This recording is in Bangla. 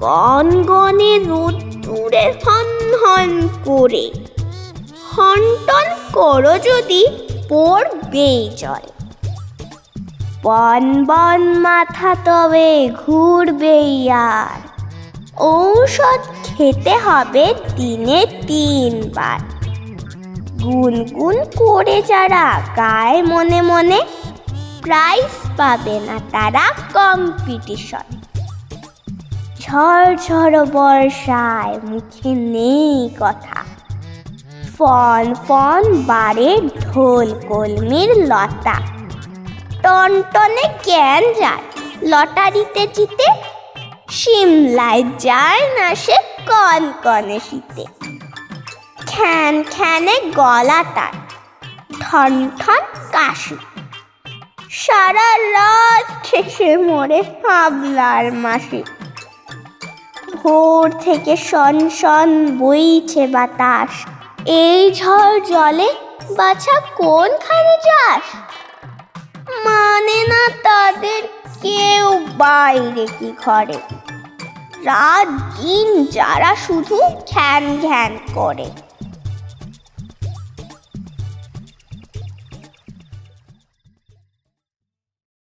গনগনে রোদ্দুরে হন হন করে। হনটন করো যদি পড়বেই জল বন বন মাথা তবে ঘুরবেই আর। ঔষধ খেতে হবে দিনে তিনবার। গুনগুন করে যারা গায় মনে মনে প্রাইজ পাবে না তারা কম্পিটিশন ঝড় ঝড় বর্ষায় মুখে নেই কথা। ফন ফন বারে ঢোল কলমির লতা। টনটনে জ্ঞান যায়, লটারিতে জিতে। সিমলায় যায় না সে কন কনে শীতে। খ্যান খ্যানে গলা তার, ঠন ঠন কাশি। সারা রাত শেষে মরে হাবলার মাসি। ভোর থেকে শন শন বইছে বাতাস। এই ঝড় জলে বাছা কোনখানে যাস? মানে না তাদের কেউ বাইরে কি ঘরে? রাত দিন যারা শুধু ঘ্যান ঘ্যান করে।